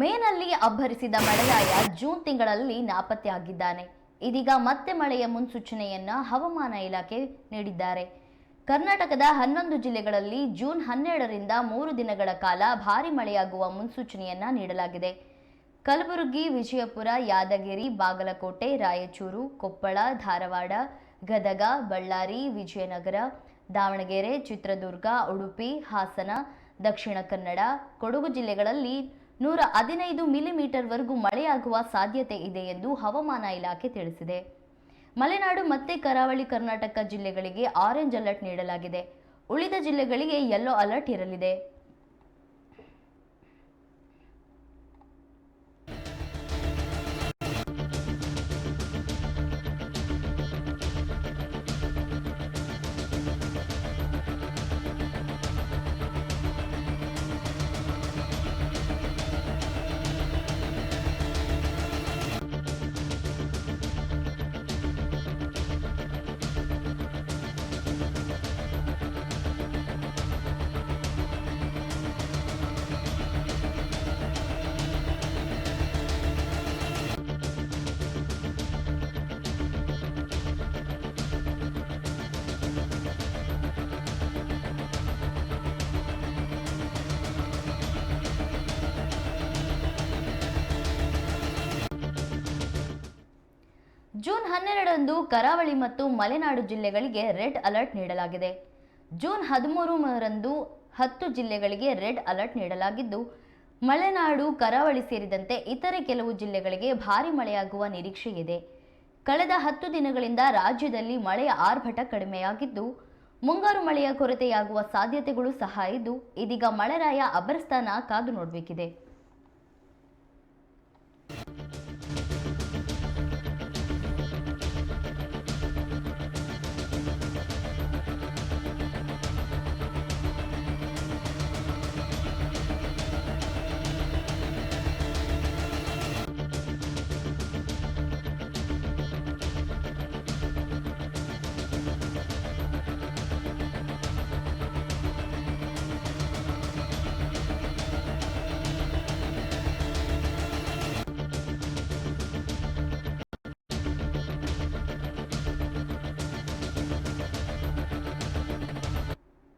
ಮೇನಲ್ಲಿ ಅಬ್ಬರಿಸಿದ ಮಳೆಯಾಯ ಜೂನ್ ತಿಂಗಳಲ್ಲಿ ನಾಪತ್ತೆಯಾಗಿದ್ದಾನೆ. ಇದೀಗ ಮತ್ತೆ ಮಳೆಯ ಮುನ್ಸೂಚನೆಯನ್ನ ಹವಾಮಾನ ಇಲಾಖೆ ನೀಡಿದ್ದಾರೆ. ಕರ್ನಾಟಕದ ಹನ್ನೊಂದು ಜಿಲ್ಲೆಗಳಲ್ಲಿ ಜೂನ್ ಹನ್ನೆರಡರಿಂದ ಮೂರು ದಿನಗಳ ಕಾಲ ಭಾರಿ ಮಳೆಯಾಗುವ ಮುನ್ಸೂಚನೆಯನ್ನ ನೀಡಲಾಗಿದೆ. ಕಲಬುರಗಿ, ವಿಜಯಪುರ, ಯಾದಗಿರಿ, ಬಾಗಲಕೋಟೆ, ರಾಯಚೂರು, ಕೊಪ್ಪಳ, ಧಾರವಾಡ, ಗದಗ, ಬಳ್ಳಾರಿ, ವಿಜಯನಗರ, ದಾವಣಗೆರೆ, ಚಿತ್ರದುರ್ಗ, ಉಡುಪಿ, ಹಾಸನ, ದಕ್ಷಿಣ ಕನ್ನಡ, ಕೊಡಗು ಜಿಲ್ಲೆಗಳಲ್ಲಿ ನೂರ ಹದಿನೈದು ಮಿಲಿಮೀಟರ್ವರೆಗೂ ಮಳೆಯಾಗುವ ಸಾಧ್ಯತೆ ಇದೆ ಎಂದು ಹವಾಮಾನ ಇಲಾಖೆ ತಿಳಿಸಿದೆ. ಮಲೆನಾಡು ಮತ್ತೆ ಕರಾವಳಿ ಕರ್ನಾಟಕ ಜಿಲ್ಲೆಗಳಿಗೆ ಆರೆಂಜ್ ಅಲರ್ಟ್ ನೀಡಲಾಗಿದೆ. ಉಳಿದ ಜಿಲ್ಲೆಗಳಿಗೆ ಯೆಲ್ಲೋ ಅಲರ್ಟ್ ಇರಲಿದೆ. ಜೂನ್ ಹನ್ನೆರಡರಂದು ಕರಾವಳಿ ಮತ್ತು ಮಲೆನಾಡು ಜಿಲ್ಲೆಗಳಿಗೆ ರೆಡ್ ಅಲರ್ಟ್ ನೀಡಲಾಗಿದೆ. ಜೂನ್ ಹದಿಮೂರರಂದು ಹತ್ತು ಜಿಲ್ಲೆಗಳಿಗೆ ರೆಡ್ ಅಲರ್ಟ್ ನೀಡಲಾಗಿದ್ದು, ಮಲೆನಾಡು, ಕರಾವಳಿ ಸೇರಿದಂತೆ ಇತರೆ ಕೆಲವು ಜಿಲ್ಲೆಗಳಿಗೆ ಭಾರಿ ಮಳೆಯಾಗುವ ನಿರೀಕ್ಷೆ ಇದೆ. ಕಳೆದ ಹತ್ತು ದಿನಗಳಿಂದ ರಾಜ್ಯದಲ್ಲಿ ಮಳೆಯ ಆರ್ಭಟ ಕಡಿಮೆಯಾಗಿದ್ದು, ಮುಂಗಾರು ಮಳೆಯ ಕೊರತೆಯಾಗುವ ಸಾಧ್ಯತೆಗಳು ಸಹ ಇದ್ದು, ಇದೀಗ ಮಳೆರಾಯ ಅಬ್ಬರಸ್ಥಾನ ಕಾದು ನೋಡಬೇಕಿದೆ.